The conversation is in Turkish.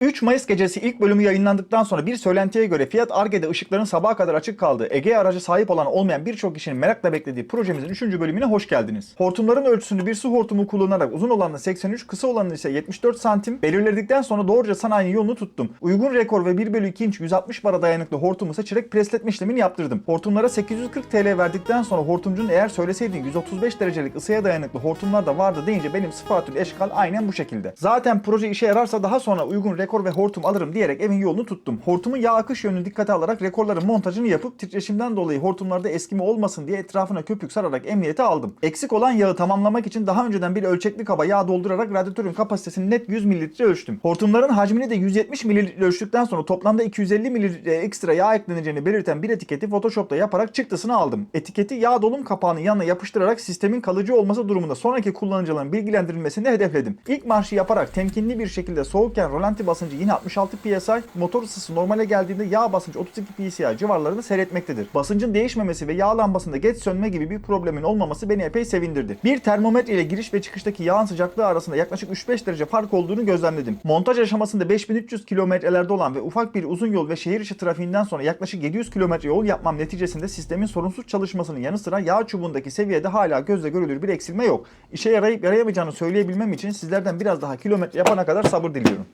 3 Mayıs gecesi ilk bölümü yayınlandıktan sonra bir söylentiye göre Fiat Arge'de ışıkların sabaha kadar açık kaldığı Ege aracı sahip olan olmayan birçok kişinin merakla beklediği projemizin 3. bölümüne hoş geldiniz. Hortumların ölçüsünü bir su hortumu kullanarak uzun olanı 83, kısa olanı ise 74 santim belirledikten sonra doğruca sanayinin yolunu tuttum. Uygun rekor ve 1 bölü 2 inç 160 bara dayanıklı hortumu seçerek presletme işlemini yaptırdım. Hortumlara 840 TL verdikten sonra hortumcunun eğer söyleseydin 135 derecelik ısıya dayanıklı hortumlar da vardı deyince benim sıfatül eşkal aynen bu şekilde. Zaten proje işe yararsa daha sonra uygun rekor ve hortum alırım diyerek evin yolunu tuttum. Hortumun yağ akış yönünü dikkate alarak rekorların montajını yapıp titreşimden dolayı hortumlarda eskime olmasın diye etrafına köpük sararak emniyete aldım. Eksik olan yağı tamamlamak için daha önceden bir ölçekli kaba yağ doldurarak radyatörün kapasitesini net 100 mililitre ölçtüm. Hortumların hacmini de 170 mililitre ölçtükten sonra toplamda 250 mililitre ekstra yağ ekleneceğini belirten bir etiketi Photoshop'ta yaparak çıktısını aldım. Etiketi yağ dolum kapağının yanına yapıştırarak sistemin kalıcı olması durumunda sonraki kullanıcıların bilgilendirilmesini de hedefledim. İlk marşı yaparak temkinli bir şekilde soğukken rolanti basıncı yine 66 psi, motor ısısı normale geldiğinde yağ basıncı 32 psi civarlarında seyretmektedir. Basıncın değişmemesi ve yağ lambasında geç sönme gibi bir problemin olmaması beni epey sevindirdi. Bir termometre ile giriş ve çıkıştaki yağın sıcaklığı arasında yaklaşık 3-5 derece fark olduğunu gözlemledim. Montaj aşamasında 5300 kilometrelerde olan ve ufak bir uzun yol ve şehir içi trafiğinden sonra yaklaşık 700 kilometre yol yapmam neticesinde sistemin sorunsuz çalışmasının yanı sıra yağ çubuğundaki seviyede hala gözle görülür bir eksilme yok. İşe yarayıp yarayamayacağını söyleyebilmem için sizlerden biraz daha kilometre yapana kadar sabır diliyorum.